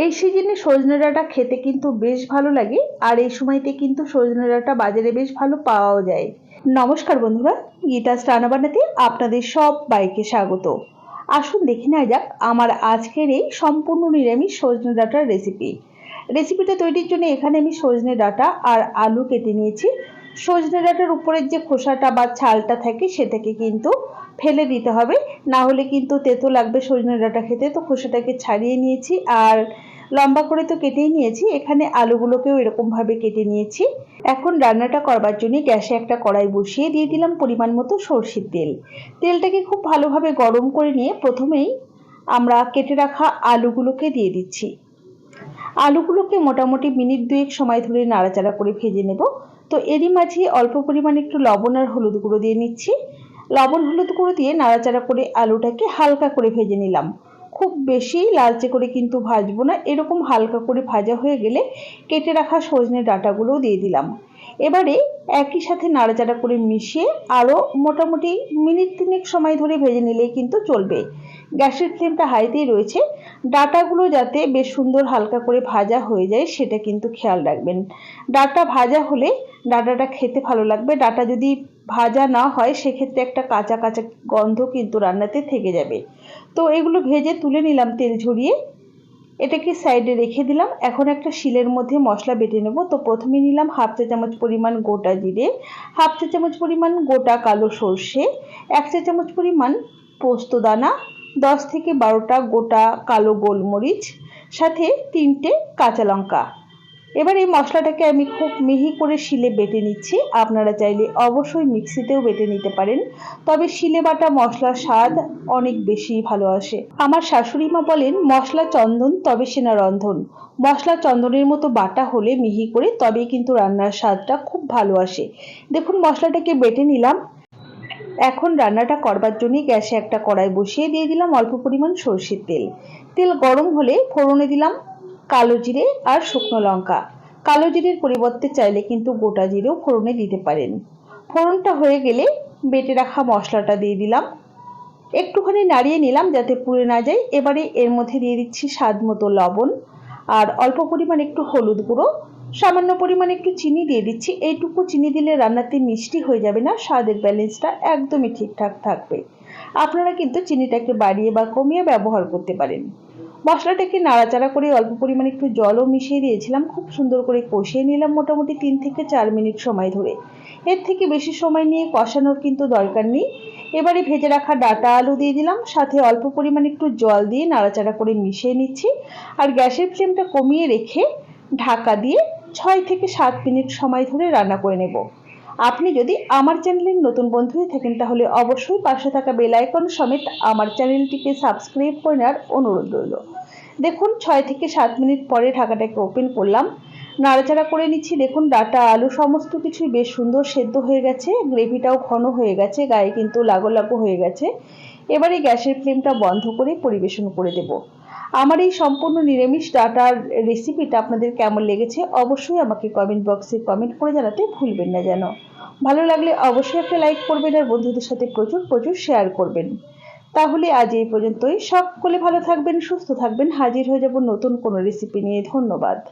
এই সিজনে সজনে ডাঁটা খেতে কিন্তু বেশ ভালো লাগে, আর এই সময়তে কিন্তু সজনে ডাঁটা বাজারে বেশ ভালো পাওয়াও যায়। নমস্কার বন্ধুরা, গীতা রান্না বানাতে আপনাদের সব বাইকে স্বাগত। আসুন দেখে নেওয়া যাক আমার আজকের এই সম্পূর্ণ নিরামিষ সজনে ডাঁটার রেসিপি রেসিপিটা তৈরির জন্য এখানে আমি সজনে ডাঁটা আর আলু কেটে নিয়েছি। সজনে ডাঁটার উপরের যে খোসাটা বা ছালটা থাকে, সেটাকে কিন্তু ফেলে দিতে হবে। না হলে কিন্তু তেতো লাগবে সজনে ডাঁটা খেতে। তো খোসাটাকে ছাড়িয়ে নিয়েছি আর লম্বা করে তো কেটেই নিয়েছি। এখানে আলুগুলোকেও এরকমভাবে কেটে নিয়েছি। এখন রান্নাটা করবার জন্য গ্যাসে একটা কড়াই বসিয়ে দিয়ে দিলাম পরিমাণ মতো সর্ষের তেল। তেলটাকে খুব ভালোভাবে গরম করে নিয়ে প্রথমেই আমরা কেটে রাখা আলুগুলোকে দিয়ে দিচ্ছি। আলুগুলোকে মোটামুটি মিনিট দুয়েক সময় ধরে নাড়াচাড়া করে ভেজে নেব। তো এরই মাঝে অল্প পরিমাণে একটু লবণ আর হলুদ গুঁড়ো দিয়ে নিচ্ছি। লবণ হলুদ গুঁড়ো দিয়ে নাড়াচাড়া করে আলুটাকে হালকা করে ভেজে নিলাম। খুব বেশি লালচে করে কিন্তু ভাজবো না, এরকম হালকা করে ভাজা হয়ে গেলে কেটে রাখা সজনে ডাঁটাগুলোও দিয়ে দিলাম। এবারে একই সাথে নাড়াচাড়া করে মিশিয়ে আরও মোটামুটি মিনিট তিনেক সময় ধরে ভেজে নিলেই কিন্তু চলবে। গ্যাসের ফ্লেমটা হাইতেই রয়েছে। ডাটাগুলো যাতে বেশ সুন্দর হালকা করে ভাজা হয়ে যায়, সেটা কিন্তু খেয়াল রাখবেন। ডাটা ভাজা হলে ডাটাটা খেতে ভালো লাগবে। ডাটা যদি ভাজা না হয়, সেক্ষেত্রে একটা কাঁচা কাঁচা গন্ধ কিন্তু রান্নাতে থেকে যাবে। তো এগুলো ভেজে তুলে নিলাম তেল ঝরিয়ে। এটাকে সাইডে রেখে দিলাম। এখন একটা শিলের মধ্যে মশলা বেটে নেব। তো প্রথমে নিলাম হাফ চা চামচ পরিমাণ গোটা জিরে, হাফ চা চামচ পরিমাণ গোটা কালো সর্ষে, এক চা চামচ পরিমাণ পোস্ত দানা দশ থেকে বারোটা গোটা কালো গোলমরিচ, সাথে তিনটে কাঁচা লঙ্কা। এবার এই মশলাটাকে আমি খুব মিহি করে শিলে বেটে নিচ্ছি। আপনারা চাইলে অবশ্যই মিক্সিতেও বেটে নিতে পারেন। তবে শিলে বাটা মশলার স্বাদ অনেক বেশি ভালো আসে। আমার শাশুড়ি মা বলেন, মশলা চন্দন, তবে সেনা রন্ধন। মশলা চন্দনের মতো বাটা হলে মিহি করে তবেই কিন্তু রান্নার স্বাদটা খুব ভালো আসে। দেখুন, মশলাটাকে বেটে নিলাম। এখন রান্নাটা করবার জন্যই গ্যাসে একটা কড়াই বসিয়ে দিয়ে দিলাম অল্প পরিমাণ সর্ষের তেল। তেল গরম হলে ফোড়নে দিলাম কালো জিরে আর শুকনো লঙ্কা। কালো জিরের পরিবর্তে চাইলে কিন্তু গোটা জিরেও ফোড়নে দিতে পারেন। ফোড়নটা হয়ে গেলে বেটে রাখা মশলাটা দিয়ে দিলাম। একটুখানি নাড়িয়ে নিলাম যাতে পুড়ে না যায়। এবারে এর মধ্যে দিয়ে দিচ্ছি স্বাদ মতো লবণ আর অল্প পরিমাণ একটু হলুদ গুঁড়ো সামান্য পরিমাণে একটু চিনি দিয়ে দিচ্ছি। এইটুকু চিনি দিলে রান্নাতে মিষ্টি হয়ে যাবে না, স্বাদের ব্যালেন্সটা একদমই ঠিকঠাক থাকবে। আপনারা কিন্তু চিনিটাকে বাড়িয়ে বা কমিয়ে ব্যবহার করতে পারেন। মশলাটাকে নাড়াচাড়া করে অল্প পরিমাণে একটু জলও মিশিয়ে দিয়েছিলাম, খুব সুন্দর করে কষিয়ে নিলাম মোটামুটি তিন থেকে চার মিনিট সময় ধরে। এর থেকে বেশি সময় নিয়ে কষানোর কিন্তু দরকার নেই। এবারে ভেজে রাখা ডাটা আলু দিয়ে দিলাম, সাথে অল্প পরিমাণে একটু জল দিয়ে নাড়াচাড়া করে মিশিয়ে নিচ্ছি। আর গ্যাসের ফ্লেমটা কমিয়ে রেখে ঢাকা দিয়ে ছয় থেকে সাত মিনিট সময় ধরে রান্না করে নেব। আপনি যদি আমার চ্যানেলের নতুন বন্ধু হয়ে থাকেন, তাহলে অবশ্যই পাশে থাকা বেল আইকন সমেত আমার চ্যানেলটিকে সাবস্ক্রাইব করে নেওয়ার অনুরোধ রইল। দেখুন, ছয় থেকে সাত মিনিট পরে ঢাকাটাকে ওপেন করলাম। নাড়াচাড়া করে নিচ্ছি। দেখুন, ডাটা, আলু সমস্ত কিছুই বেশ সুন্দর সেদ্ধ হয়ে গেছে। গ্রেভিটাও ঘন হয়ে গেছে, গায়ে কিন্তু লাগো লাগো হয়ে গেছে। এবারে গ্যাসের ফ্লেমটা বন্ধ করে পরিবেশন করে দেব। আমার এই সম্পূর্ণ নিরামিষ ডাটার রেসিপিটা আপনাদের কেমন লেগেছে অবশ্যই আমাকে কমেন্ট বক্সে কমেন্ট করে জানাতে ভুলবেন না যেন। ভালো লাগলে অবশ্যই একটা লাইক করবেন আর বন্ধুদের সাথে প্রচুর প্রচুর শেয়ার করবেন। তাহলে আজ এই পর্যন্তই। সকলে ভালো থাকবেন, সুস্থ থাকবেন। হাজির হয়ে যাব নতুন কোনো রেসিপি নিয়ে। ধন্যবাদ।